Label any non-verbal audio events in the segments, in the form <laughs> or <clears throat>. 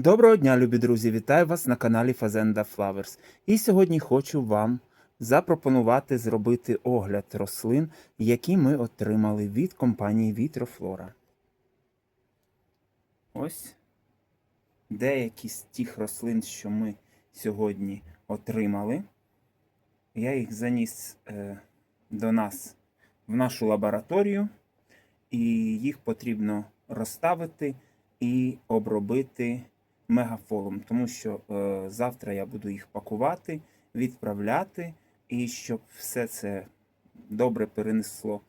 Доброго дня, любі друзі! Вітаю вас на каналі Fazenda Flowers. І сьогодні хочу вам запропонувати зробити огляд рослин, які ми отримали від компанії Вітрофлора. Ось деякі з тих рослин, що ми сьогодні отримали. Я їх заніс е, до нас в нашу лабораторію, і їх потрібно розставити і обробити мегафолом, тому що е, завтра я буду їх пакувати, відправляти, і щоб все це добре перенесло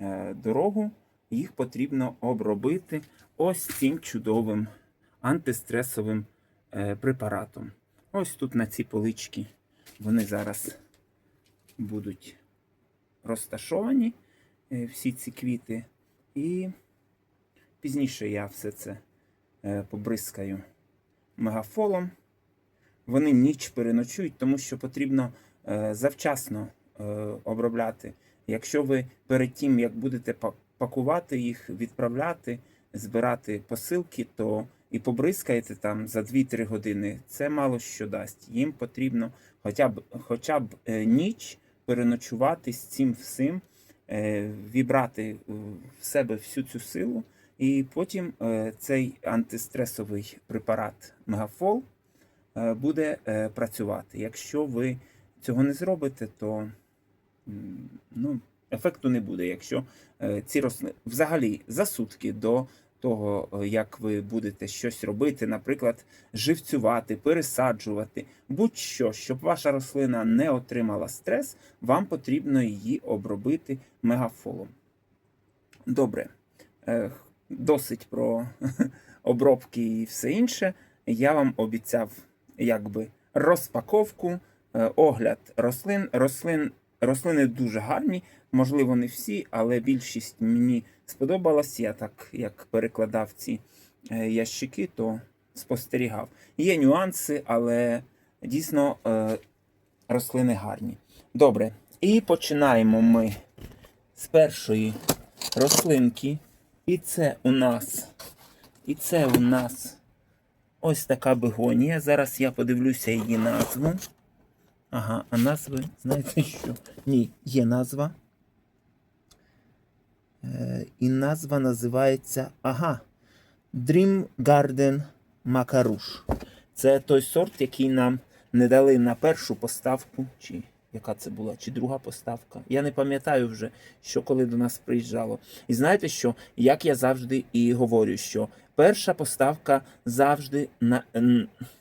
е, дорогу, їх потрібно обробити ось цим чудовим антистресовим е, препаратом. Ось тут на ці полички вони зараз будуть розташовані, е, всі ці квіти, і пізніше я все це е, побризкаю мегафолом. Вони ніч переночують, тому що потрібно е, завчасно е, обробляти. Якщо ви перед тим, як будете пакувати їх, відправляти, збирати посилки, то і побризкаєте там за 2-3 години, це мало що дасть. Їм потрібно хоча б, хоча б е, ніч переночувати з цим всім, вібрати в себе всю цю силу. І потім е, цей антистресовий препарат Мегафол е, буде е, працювати. Якщо ви цього не зробите, то ну, ефекту не буде. Якщо ці рослини взагалі за сутки до того, як ви будете щось робити, наприклад, живцювати, пересаджувати, будь-що, щоб ваша рослина не отримала стрес, вам потрібно її обробити мегафолом. Добре. Досить про <laughs> обробки і все інше. Я вам обіцяв якби розпаковку, е, огляд рослин. Рослин. Рослини дуже гарні, можливо, не всі, але більшість мені сподобалась. Я так як перекладав ці е, ящики, то спостерігав. Є нюанси, але дійсно е, рослини гарні. Добре, і починаємо ми з першої рослинки. І це у нас. І це у нас ось така бегонія. Зараз я подивлюся її назву. Ага, а назви, знаєте що? Ні, є назва. Е, і назва називається. Ага. Dream Garden Макаруш. Це той сорт, який нам не дали на першу поставку. Чи яка це була? Чи друга поставка? Я не пам'ятаю вже, що коли до нас приїжджало. І знаєте що? Як я завжди і говорю, що перша поставка завжди на,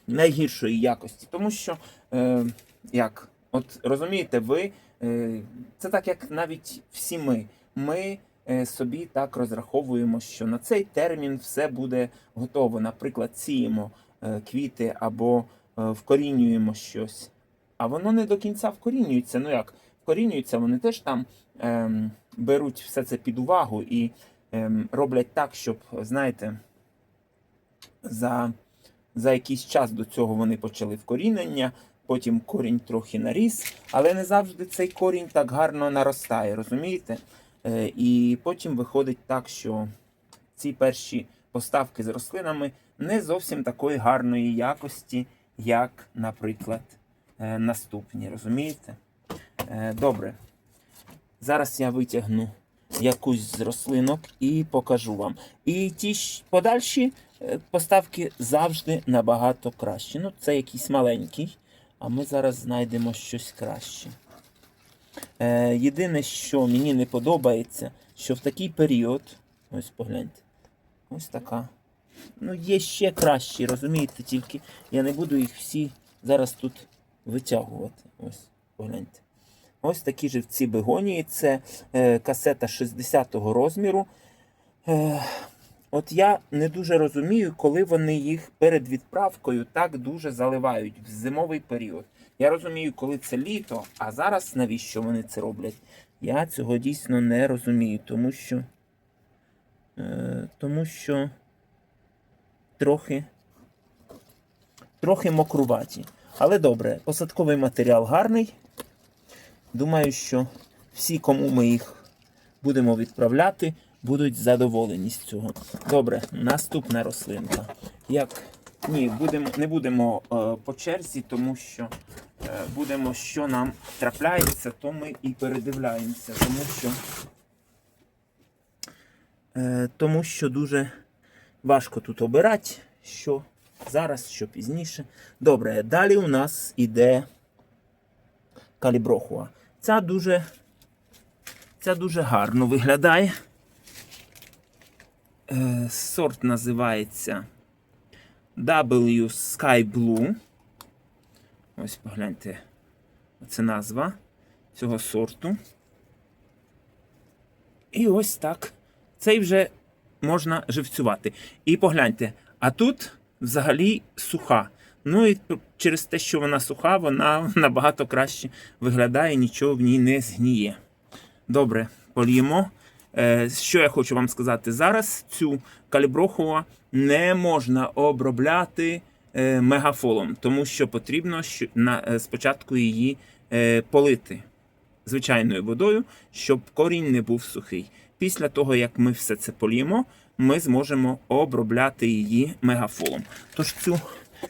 найгіршої якості. Тому що, е, як, от розумієте, ви, е, це так, як навіть всі ми. Ми е, собі так розраховуємо, що на цей термін все буде готово. Наприклад, сіємо е, квіти або е, вкорінюємо щось. А воно не до кінця вкорінюється. Ну як, вкорінюється, вони теж там ем, беруть все це під увагу і ем, роблять так, щоб, знаєте, за, за якийсь час до цього вони почали вкорінення, потім корінь трохи наріс, але не завжди цей корінь так гарно наростає, розумієте? Е, і потім виходить так, що ці перші поставки з рослинами не зовсім такої гарної якості, як, наприклад, наступні. Розумієте? Е, Добре. Зараз я витягну якусь з рослинок і покажу вам. І ті подальші е, поставки завжди набагато кращі. Ну, це якийсь маленький, а ми зараз знайдемо щось краще. Е, єдине, що мені не подобається, що в такий період, ось погляньте, ось така. Ну, є ще кращі, розумієте, тільки я не буду їх всі зараз тут витягувати. Ось, погляньте. Ось такі живці бегонії. Це е, касета 60-го розміру. Е, от я не дуже розумію, коли вони їх перед відправкою так дуже заливають в зимовий період. Я розумію, коли це літо, а зараз навіщо вони це роблять? Я цього дійсно не розумію, тому що. Е, тому що трохи. Трохи мокруваті. Але добре, посадковий матеріал гарний. Думаю, що всі, кому ми їх будемо відправляти, будуть задоволені з цього. Добре, наступна рослинка. Як Ні, будемо, не будемо е, по черзі, тому що е, будемо, що нам трапляється, то ми і передивляємося, тому що, е, тому що дуже важко тут обирати, що зараз, що пізніше. Добре, далі у нас іде каліброхуа. Ця дуже, ця дуже гарно виглядає. Е, сорт називається W Sky Blue. Ось погляньте, це назва цього сорту. І ось так. Цей вже можна живцювати. І погляньте, а тут взагалі суха. Ну і через те, що вона суха, вона <laughs> набагато краще виглядає, нічого в ній не згніє. Добре, поліємо. Е, Що я хочу вам сказати зараз? Цю каліброху не можна обробляти е, мегафолом, тому що потрібно е, спочатку її полити звичайною водою, щоб корінь не був сухий. Після того, як ми все це поліємо, ми зможемо обробляти її мегафолом. Тож цю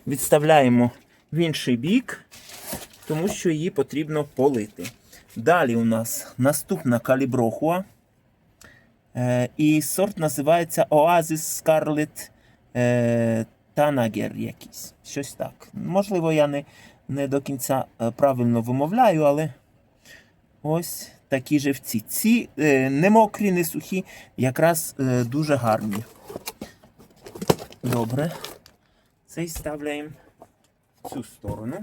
відставляємо в інший бік, тому що її потрібно полити. Далі у нас наступна каліброхуа. Е, і сорт називається Oasis Scarlet е, Tanager якийсь. Щось так. Можливо, я не, не до кінця е, правильно вимовляю, але ось такі живці. Ці е, не мокрі, не сухі, якраз е, дуже гарні. Добре. Цей ставляємо в цю сторону,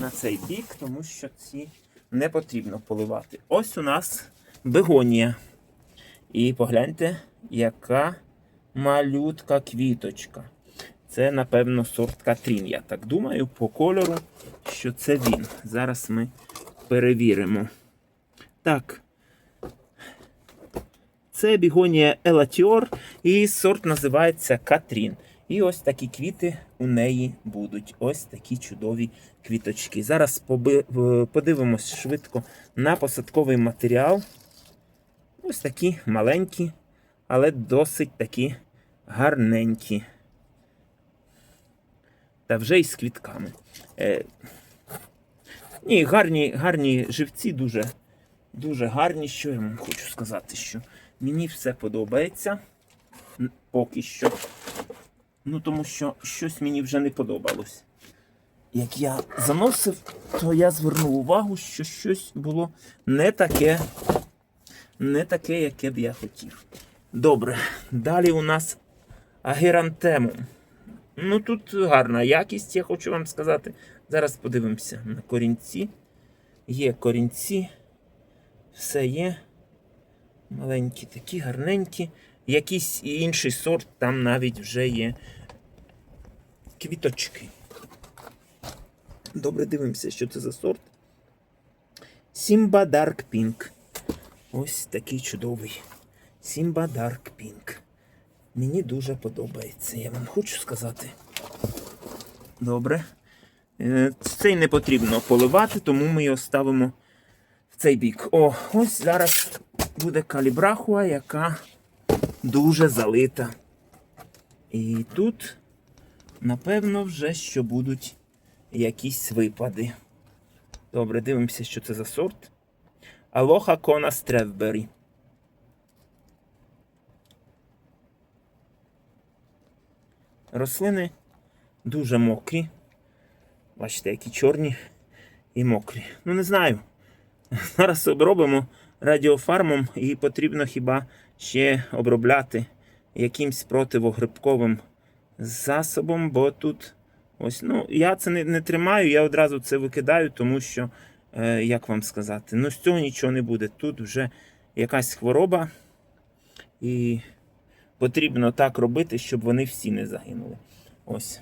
на цей бік, тому що ці не потрібно поливати. Ось у нас бегонія. І погляньте, яка малютка квіточка. Це, напевно, сорт Катрін. Я так думаю, по кольору, що це він. Зараз ми перевіримо. Так. Це бігонія Елатіор, і сорт називається Катрін. І ось такі квіти у неї будуть. Ось такі чудові квіточки. Зараз подивимось швидко на посадковий матеріал. Ось такі маленькі, але досить такі гарненькі. Та вже й з квітками. Е, ні, гарні, гарні живці, дуже, дуже гарні. Що я вам хочу сказати, що мені все подобається. Поки що. Ну, тому що щось мені вже не подобалось. Як я заносив, то я звернув увагу, що щось було не таке, не таке, яке б я хотів. Добре, далі у нас агерантемум. Ну тут гарна якість, я хочу вам сказати. Зараз подивимося на корінці. Є корінці, все є. Маленькі такі, гарненькі. Якийсь інший сорт, там навіть вже є квіточки. Добре, дивимося, що це за сорт. Simba Dark Pink. Ось такий чудовий. Simba Dark Pink. Мені дуже подобається, я вам хочу сказати. Добре. Е, Цей не потрібно поливати, тому ми його ставимо цей бік. О, ось зараз буде калібрахуа, яка дуже залита. І тут, напевно, вже що будуть якісь випади. Добре, дивимося, що це за сорт. Алоха Кона Стревбері. Рослини дуже мокрі. Бачите, які чорні і мокрі. Ну, не знаю. <laughs> Зараз обробимо радіофармом і потрібно хіба ще обробляти якимсь противогрибковим засобом, бо тут ось, ну, я це не, не тримаю, я одразу це викидаю, тому що, е, як вам сказати, ну з цього нічого не буде. Тут вже якась хвороба, і потрібно так робити, щоб вони всі не загинули. Ось.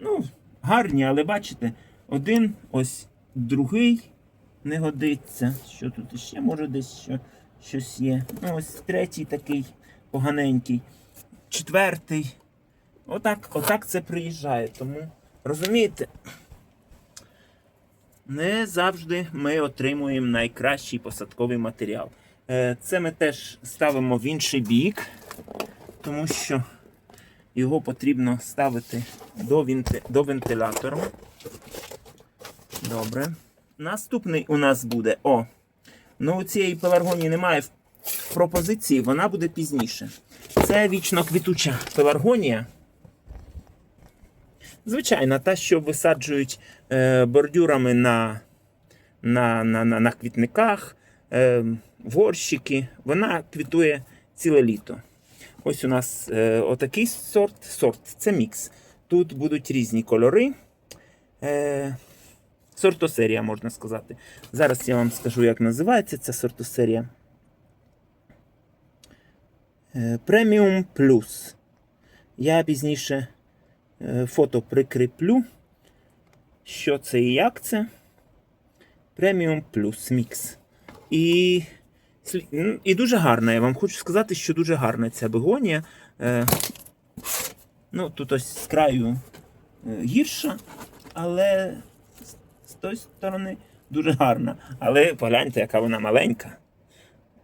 Ну, гарні, але бачите, один, ось другий не годиться. Що тут ще може десь що, щось є. Ну, ось третій такий поганенький. Четвертий. Отак, отак це приїжджає. Тому, розумієте, не завжди ми отримуємо найкращий посадковий матеріал. Е, Це ми теж ставимо в інший бік, тому що його потрібно ставити до, вінти... до вентилятора. Добре. Наступний у нас буде. О, ну у цієї пеларгонії немає в пропозиції, вона буде пізніше. Це вічно квітуча пеларгонія. Звичайно, та, що висаджують е, бордюрами на, на, на, на, на квітниках, е, горщики, вона квітує ціле літо. Ось у нас е, отакий сорт. Сорт це мікс. Тут будуть різні кольори. Е, сортосерія, можна сказати. Зараз я вам скажу, як називається ця сортосерія. Е, Преміум Плюс. Я пізніше е, фото прикріплю. Що це і як це. Преміум Плюс мікс. І, і дуже гарна. Я вам хочу сказати, що дуже гарна ця бегонія. Е, ну, тут ось з краю гірша, але тої сторони дуже гарна. Але погляньте, яка вона маленька.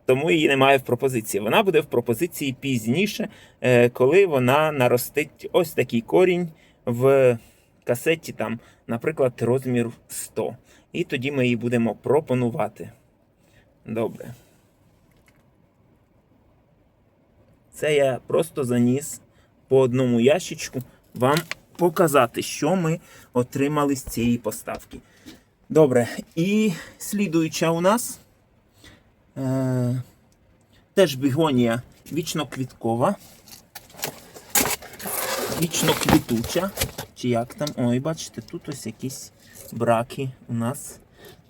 Тому її немає в пропозиції. Вона буде в пропозиції пізніше, е, коли вона наростить ось такий корінь в касеті, там, наприклад, розмір 100. І тоді ми її будемо пропонувати. Добре. Це я просто заніс по одному ящичку вам показати, що ми отримали з цієї поставки. Добре, і слідуюча у нас е, теж бігонія вічноквіткова. Вічноквітуча. Чи як там? Ой, бачите, тут ось якісь браки у нас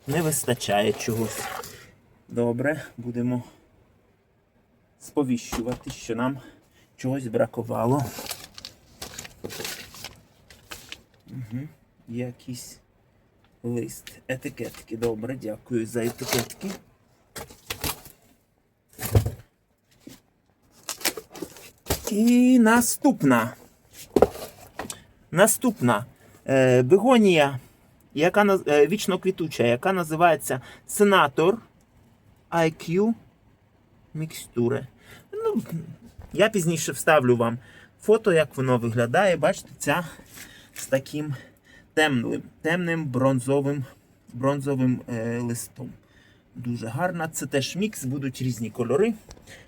не вистачає чогось. Добре, будемо сповіщувати, що нам чогось бракувало. Угу. Якийсь лист. Етикетки. Добре, дякую за етикетки. І наступна. Наступна е, бегонія, яка е, вічно квітуча, яка називається Сенатор IQ Мікстури. Ну, я пізніше вставлю вам фото, як воно виглядає. Бачите, ця з таким темним, темним бронзовим, бронзовим е, листом. Дуже гарна. Це теж мікс, будуть різні кольори.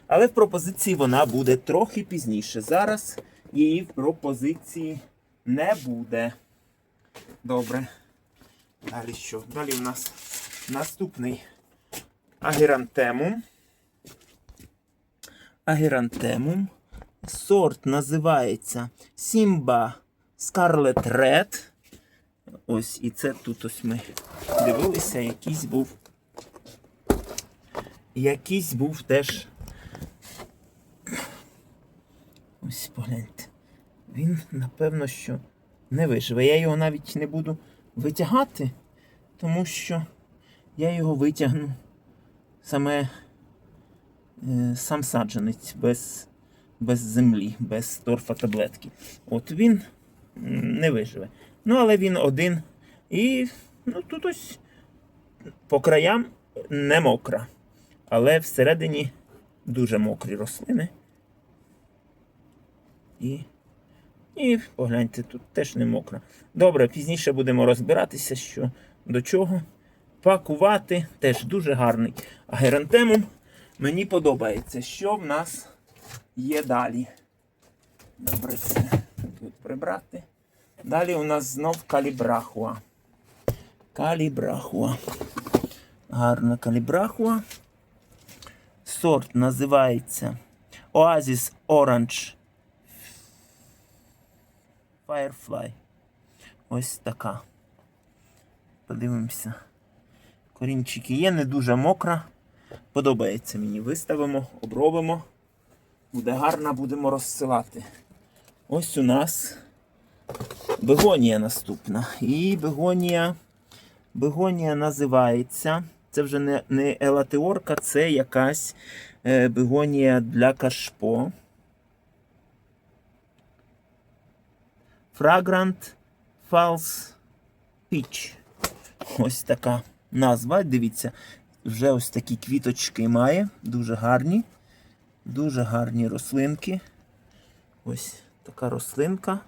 Але в пропозиції вона буде трохи пізніше. Зараз її в пропозиції не буде. Добре. Далі що? Далі у нас наступний агерантемум. Агерантемум. Сорт називається Simba Scarlet Red. Ось і це тут ось ми дивилися, якийсь був. Якийсь був теж. Ось погляньте. Він, напевно, що не виживе. Я його навіть не буду витягати, тому що я його витягну саме е, сам саджанець без, без землі, без торфа таблетки. От він не виживе. Ну, але він один. І ну, тут ось по краям не мокра. Але всередині дуже мокрі рослини. І, і погляньте, тут теж не мокро. Добре, пізніше будемо розбиратися, що до чого. Пакувати теж дуже гарний. А герантемум мені подобається, що в нас є далі. Добре, це тут прибрати. Далі у нас знов калібрахуа. Калібрахуа. Гарна калібрахуа. Сорт називається Oasis Orange Firefly. Ось така. Подивимося. Корінчики є, не дуже мокра. Подобається мені. Виставимо, обробимо. Буде гарно, будемо розсилати. Ось у нас бегонія наступна. І бегонія, бегонія називається. Це вже не, не елатеорка, це якась е, бегонія для кашпо. Fragrant False Peach. Ось така назва. Дивіться, вже ось такі квіточки має. Дуже гарні. Дуже гарні рослинки. Ось така рослинка.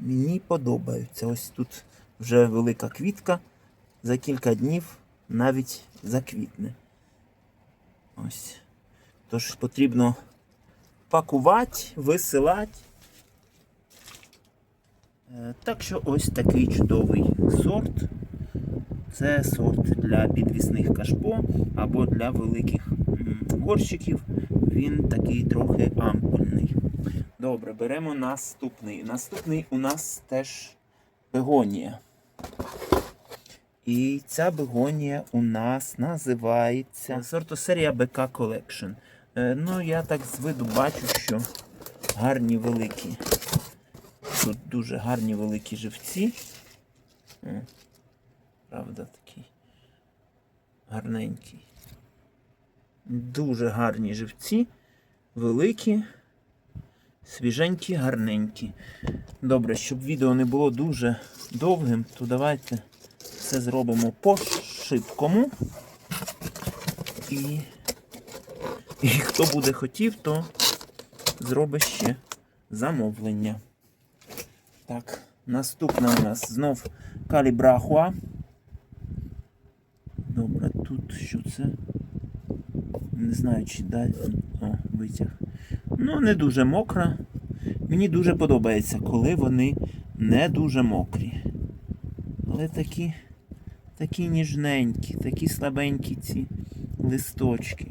Мені подобаються. Ось тут вже велика квітка. За кілька днів навіть заквітне. Ось. Тож потрібно пакувати, висилати. Е, Так що ось такий чудовий сорт. Це сорт для підвісних кашпо або для великих горщиків. Він такий трохи ампульний. Добре, беремо наступний. Наступний у нас теж бегонія. І ця бегонія у нас називається сортосерія БК Collection. Е, Ну, я так з виду бачу, що гарні великі. Тут дуже гарні великі живці. Правда, такий гарненький. Дуже гарні живці, великі, свіженькі, гарненькі. Добре, щоб відео не було дуже довгим, то давайте все зробимо по шибкому. І, і хто буде хотів, то зробить ще замовлення. Так, наступна у нас знов калібрахуа. Добре, тут що це? Не знаю, чи далі. О, витяг. Ну, не дуже мокра. Мені дуже подобається, коли вони не дуже мокрі. Але такі, такі ніжненькі, такі слабенькі ці листочки.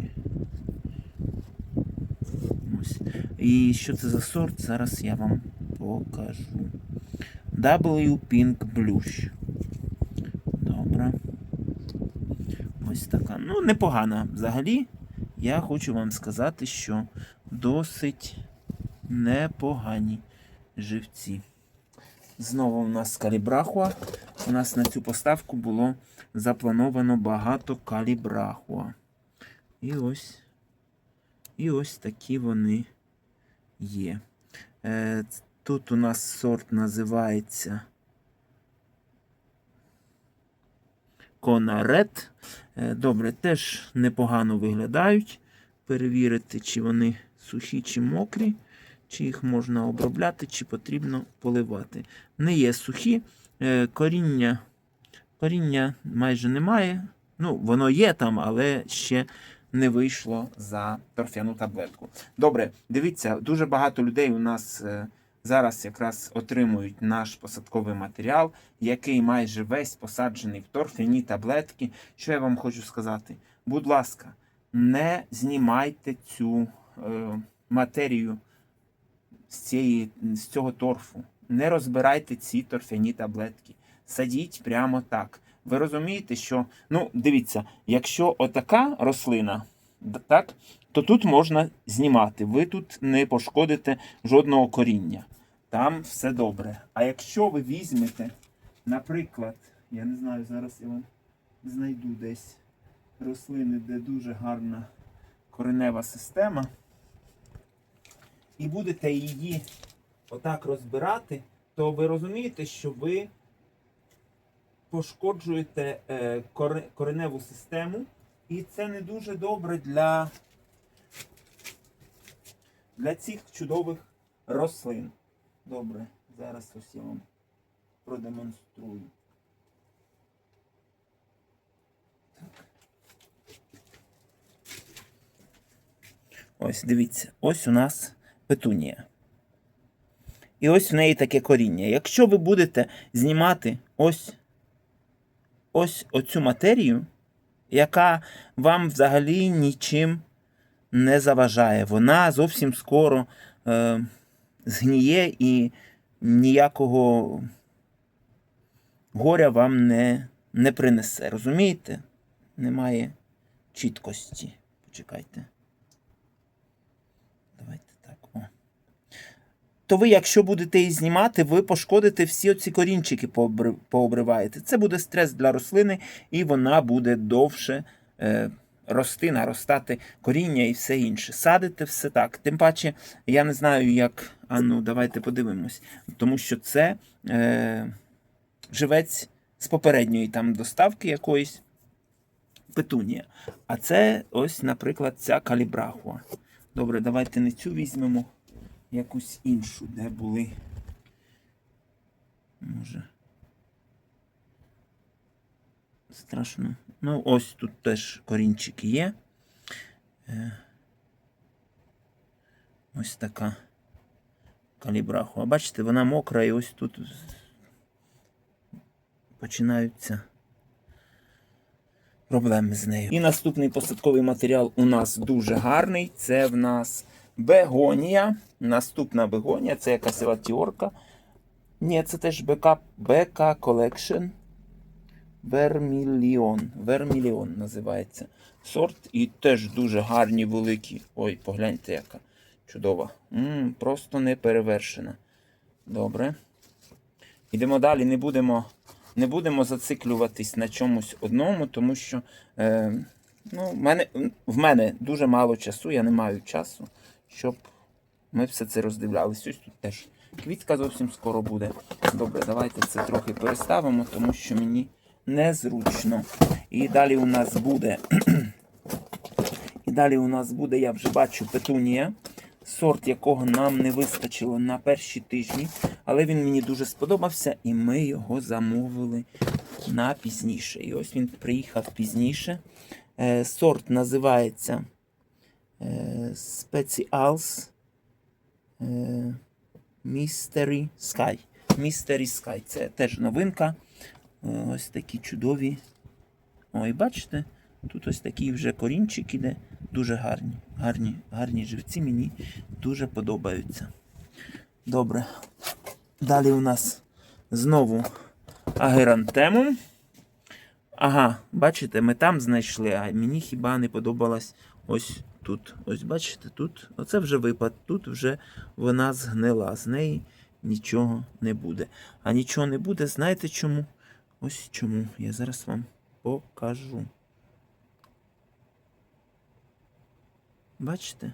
Ось. І що це за сорт? Зараз я вам покажу. W Pink Blush. Добре. Ось така. Ну, непогана взагалі. Я хочу вам сказати, що досить непогані живці. Знову у нас калібрахуа. У нас на цю поставку було заплановано багато калібрахуа. І ось. І ось такі вони є. Е, тут у нас сорт називається Конарет. Е, добре, теж непогано виглядають. Перевірити, чи вони сухі, чи мокрі, чи їх можна обробляти, чи потрібно поливати. Не є сухі, е, коріння, коріння майже немає. Ну, воно є там, але ще не вийшло за торфяну таблетку. Добре, дивіться, дуже багато людей у нас е, зараз якраз отримують наш посадковий матеріал, який майже весь посаджений в торфяні таблетки. Що я вам хочу сказати? Будь ласка, не знімайте цю матерію з, цієї, з цього торфу. Не розбирайте ці торфяні таблетки. Садіть прямо так. Ви розумієте, що, ну, дивіться, якщо отака рослина, так, то тут можна знімати. Ви тут не пошкодите жодного коріння. Там все добре. А якщо ви візьмете, наприклад, я не знаю, зараз я вам знайду десь рослини, де дуже гарна коренева система, і будете її отак розбирати, то ви розумієте, що ви пошкоджуєте е, кореневу систему, і це не дуже добре для, для цих чудових рослин. Добре, зараз ось я вам продемонструю. Так. Ось дивіться, ось у нас петунія. І ось в неї таке коріння. Якщо ви будете знімати ось ось оцю матерію, яка вам взагалі нічим не заважає. Вона зовсім скоро е, згніє і ніякого горя вам не, не принесе. Розумієте? Немає чіткості. Почекайте. Давайте так. О. То ви, якщо будете її знімати, ви пошкодите всі оці корінчики пообриваєте. Це буде стрес для рослини, і вона буде довше е, рости, наростати коріння і все інше. Садите все так. Тим паче, я не знаю, як. А ну, давайте подивимось. Тому що це е, живець з попередньої там доставки якоїсь петунія. А це ось, наприклад, ця калібрахуа. Добре, давайте не цю візьмемо, якусь іншу, де були. Може. Страшно. Ну, ось тут теж корінчики є. Е, Ось така калібраху. А бачите, вона мокра і ось тут починаються проблеми з нею. І наступний посадковий матеріал у нас дуже гарний. Це в нас бегонія. Наступна бегонія це якась латіорка. Ні, це теж БК, БК Collection. Верміліон. Верміліон називається сорт. І теж дуже гарні, великі. Ой, погляньте, яка чудова. м просто не перевершена. Добре. Йдемо далі, не будемо, не будемо зациклюватись на чомусь одному, тому що е, ну, в, мене, в мене дуже мало часу, я не маю часу, щоб ми все це роздивлялися. Ось тут теж квітка зовсім скоро буде. Добре, давайте це трохи переставимо, тому що мені незручно. І далі у нас буде. <clears throat> І далі у нас буде, я вже бачу, петунія, сорт якого нам не вистачило на перші тижні, але він мені дуже сподобався, і ми його замовили на пізніше. І ось він приїхав пізніше. Е, сорт називається Specials Mystery Sky. Mystery Sky. Це теж новинка. Е, Ось такі чудові. Ой, бачите? Тут ось такий вже корінчик іде. Дуже гарні. Гарні, гарні живці мені дуже подобаються. Добре. Далі у нас знову агерантемум. Ага, бачите, ми там знайшли, а мені хіба не подобалось ось тут. Ось бачите, тут. Оце вже випад. Тут вже вона згнила. З неї нічого не буде. А нічого не буде, знаєте чому? Ось чому. Я зараз вам покажу. Бачите?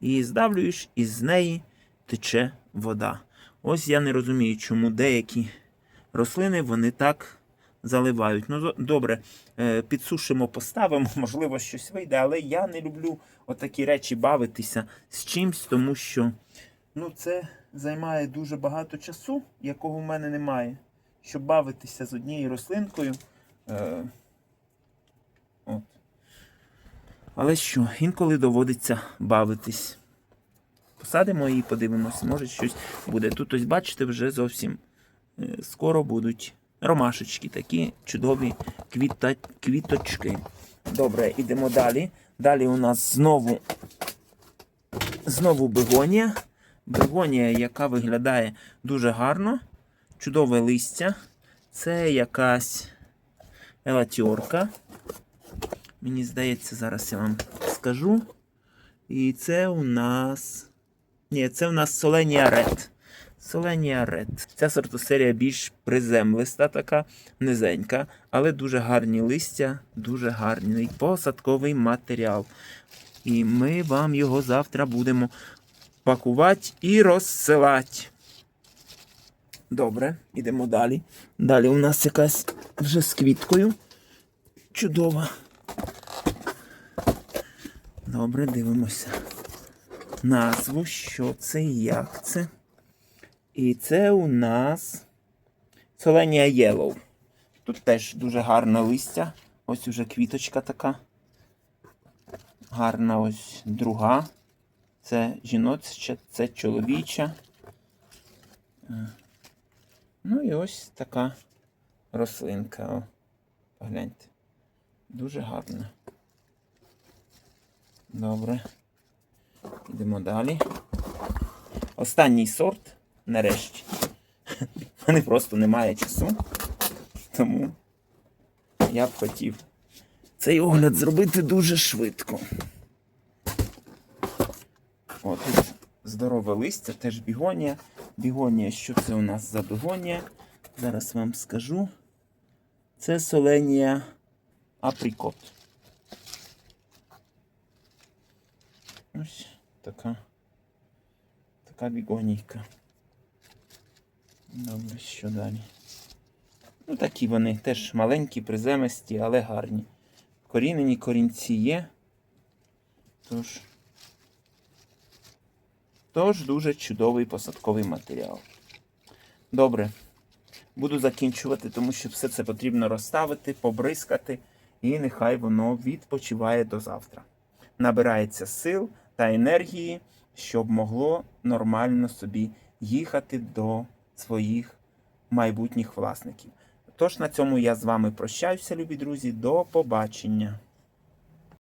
Її здавлюєш, і з неї тече вода. Ось я не розумію, чому деякі рослини вони так заливають. Ну, добре, е, підсушимо, поставимо, <laughs> можливо, щось вийде, але я не люблю отакі речі бавитися з чимсь, тому що ну, це займає дуже багато часу, якого в мене немає, щоб бавитися з однією рослинкою. Е, от. Але що, інколи доводиться бавитись. Посадимо і подивимось, може щось буде. Тут ось, бачите, вже зовсім е, скоро будуть ромашечки, такі чудові квіта... квіточки. Добре, йдемо далі. Далі у нас знову, знову бегонія. Бегонія, яка виглядає дуже гарно. Чудове листя. Це якась елатіорка. Мені здається, зараз я вам скажу. І це у нас. Ні, це у нас Соленія Ред. Соленія Ред. Ця сортосерія більш приземлиста, така низенька, але дуже гарні листя, дуже гарний посадковий матеріал. І ми вам його завтра будемо пакувати і розсилати. Добре, йдемо далі. Далі у нас якась вже з квіткою. Чудова. Добре, дивимося. Назву, що це як це. І це у нас Соленія Yellow. Тут теж дуже гарне листя. Ось уже квіточка така. Гарна ось друга. Це жіноча, це чоловіча. Е. Ну і ось така рослинка. О, погляньте. Дуже гарна. Добре. Йдемо далі. Останній сорт, нарешті. В мене просто немає часу. Тому я б хотів цей огляд зробити дуже швидко. О, тут здорове листя, теж бігонія. Бігонія, що це у нас за бігонія? Зараз вам скажу. Це соленія априкот. Ось така. Така бігонійка. Добре, що далі? Ну, такі вони теж маленькі, приземисті, але гарні. Корінені корінці є. Тож, Тож дуже чудовий посадковий матеріал. Добре. Буду закінчувати, тому що все це потрібно розставити, побризкати, і нехай воно відпочиває до завтра. Набирається сил та енергії, щоб могло нормально собі їхати до своїх майбутніх власників. Тож на цьому я з вами прощаюся, любі друзі. До побачення.